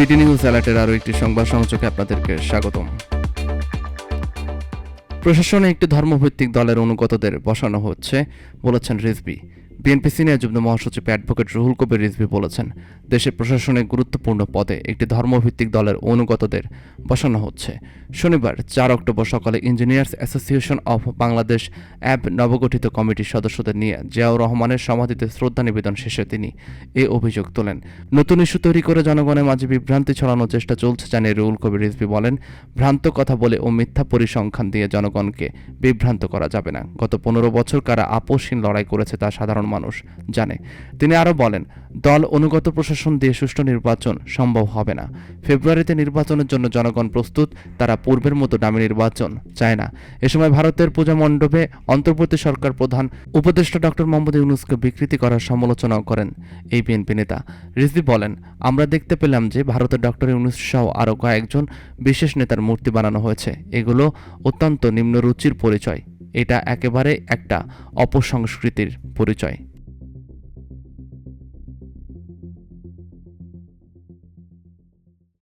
BD news অ্যালার্টের আরও একটি সংবাদ সংযোগে আপনাদেরকে স্বাগতম। প্রশাসনে একটি ধর্মভিত্তিক দলের অনুগতদের বসানো হচ্ছে, বলেছেন রিজবি বিএনপি সিনিয়র যুগ্ম মহাসচিব অ্যাডভোকেট রুহুল কবির রিজভি বলেছেন দেশের প্রশাসনে গুরুত্বপূর্ণ পদে একটি ধর্মভিত্তিক দলের অনুগতদের বসানো হচ্ছে। শনিবার, চার অক্টোবর সকালে ইঞ্জিনিয়ার্স অ্যাসোসিয়েশন অফ বাংলাদেশ অ্যাব নবগঠিত কমিটির সদস্যদের নিয়ে জিয়াউর রহমানের সমাধিতে শ্রদ্ধা নিবেদন শেষে তিনি এ অভিযোগ তোলেন। নতুন ইস্যু তৈরি করে জনগণের মাঝে বিভ্রান্তি ছড়ানোর চেষ্টা চলছে জানিয়ে রুল কবির রিজভি বলেন, ভ্রান্ত কথা বলে ও মিথ্যা পরিসংখ্যান দিয়ে জনগণকে বিভ্রান্ত করা যাবে না। গত পনেরো বছর কারা আপোষহীন লড়াই করেছে তা সাধারণ মানুষ জানে। তিনি আরও বলেন দল অনুগত প্রশাসন দিয়ে সুষ্ঠু নির্বাচন সম্ভব হবে না। ফেব্রুয়ারিতে নির্বাচনের জন্য জনগণ প্রস্তুত, তারা পূর্বের মতো দামি নির্বাচন চায় না। এ সময় ভারতের পূজা মণ্ডপে অন্তর্বর্তী সরকার প্রধান উপদেষ্টা ডক্টর মোহাম্মদ ইউনুসকে বিকৃতি করার সমালোচনাও করেন এই বিএনপি নেতা। রিজভি বলেন, আমরা দেখতে পেলাম যে ভারতের ডক্টর ইউনুস সহ আরও কয়েকজন বিশেষ নেতার মূর্তি বানানো হয়েছে। এগুলো অত্যন্ত নিম্ন রুচির পরিচয়। এটা একেবারে একটা অপসংস্কৃতির পরিচয়।